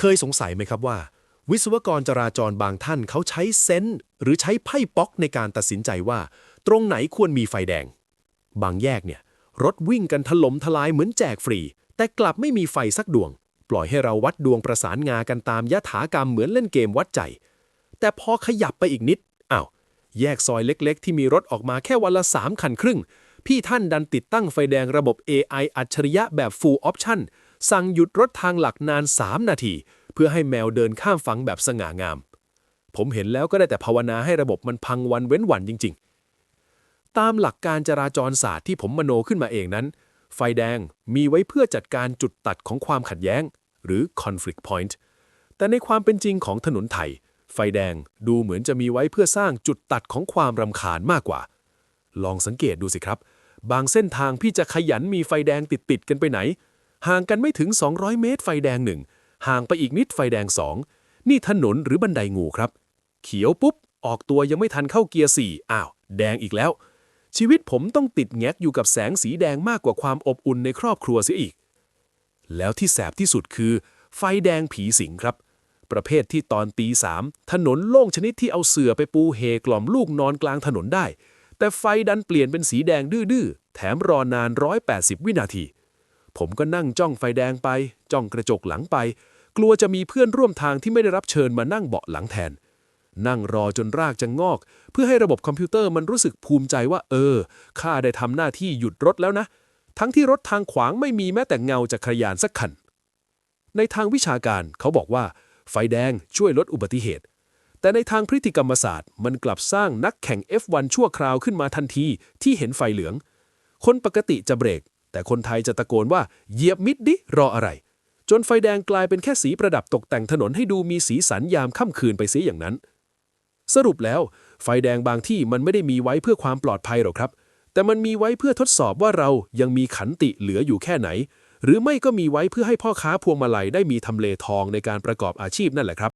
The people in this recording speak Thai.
เคยสงสัยไหมครับว่า วิศวกรจราจรบางท่านเขาใช้เซนส์หรือใช้ไพ่ป๊อกในการตัดสินใจว่า ตรงไหนควรมีไฟแดง บางแยกเนี่ย รถวิ่งกันถล่มทลายเหมือนแจกฟรี แต่กลับไม่มีไฟสักดวง ปล่อยให้เราวัดดวงประสานงากันตามยถากรรมเหมือนเล่นเกมวัดใจ แต่พอขยับไปอีกนิดอ้าวแยกซอยเล็ก ๆ ที่มีรถออกมาแค่วันละ3คันครึ่ง พี่ท่านดันติดตั้งไฟแดงระบบ AI อัจฉริยะแบบ Full Option สั่งหยุดรถทางหลักนาน 3 นาที เพื่อให้แมวเดินข้ามฝังแบบสง่างาม ผมเห็นแล้วก็ได้แต่ภาวนาให้ระบบมันพังวันเว้นวันจริง ๆ ตามหลักการจราจรศาสตร์ที่ผมมโนขึ้นมาเองนั้น ไฟแดงมีไว้เพื่อจัดการจุดตัดของความขัดแย้ง หรือ conflict point แต่ในความเป็นจริงของถนนไทย ไฟแดงดูเหมือนจะมีไว้เพื่อสร้างจุดตัดของความรำคาญมากกว่า ลองสังเกตดูสิครับ บางเส้นทางพี่จะขยันมีไฟแดงติดติดกันไปไหน ห่างกันไม่ถึง 200 เมตรไฟแดงหนึ่ง ห่างไปอีกนิดไฟแดงสอง นี่ถนนหรือบันไดงูครับ เขียวปุ๊บ ออกตัวยังไม่ทันเข้าเกียร์สี่อ้าว แดงอีกแล้ว ชีวิตผมต้องติดแงกอยู่กับแสงสีแดงมากกว่าความอบอุ่นในครอบครัวเสียอีก แล้วที่แสบที่สุดคือ ไฟแดงผีสิงครับ ประเภทที่ตอนตีสามถนนโล่งชนิดที่เอาเสื่อไปปูเฮกล่อมลูกนอนกลางถนนได้ แต่ไฟดันเปลี่ยนเป็นสีแดงดื้อๆแถมรอนาน 180 วินาที ผมก็นั่งจ้องไฟแดงไป จ้องกระจกหลังไป กลัวจะมีเพื่อนร่วมทางที่ไม่ได้รับเชิญมานั่งเบาะหลังแทน นั่งรอจนรากจะงอก เพื่อให้ระบบคอมพิวเตอร์มันรู้สึกภูมิใจว่า เออข้าได้ทำหน้าที่หยุดรถแล้วนะ ทั้งที่รถทางขวางไม่มีแม้แต่เงาจักรยานสักคัน ในทางวิชาการเขาบอกว่า ไฟแดงช่วยลดอุบัติเหตุแต่ในทางพฤติกรรมศาสตร์ มันกลับสร้างนักแข่ง F1 ชั่วคราวขึ้นมาทันทีที่เห็นไฟเหลือง คนปกติจะเบรก แต่คนไทยจะตะโกนว่าเหยียบมิดดิรออะไร จนไฟแดงกลายเป็นแค่สีประดับตกแต่งถนนให้ดูมีสีสันยามค่ำคืนไปเสียอย่างนั้น สรุปแล้ว ไฟแดงบางที่มันไม่ได้มีไว้เพื่อความปลอดภัยหรอกครับ แต่มันมีไว้เพื่อทดสอบว่าเรายังมีขันติเหลืออยู่แค่ไหน หรือไม่ก็มีไว้เพื่อให้พ่อค้าพวงมาลัยได้มีทำเลทองในการประกอบอาชีพนั่นแหละครับ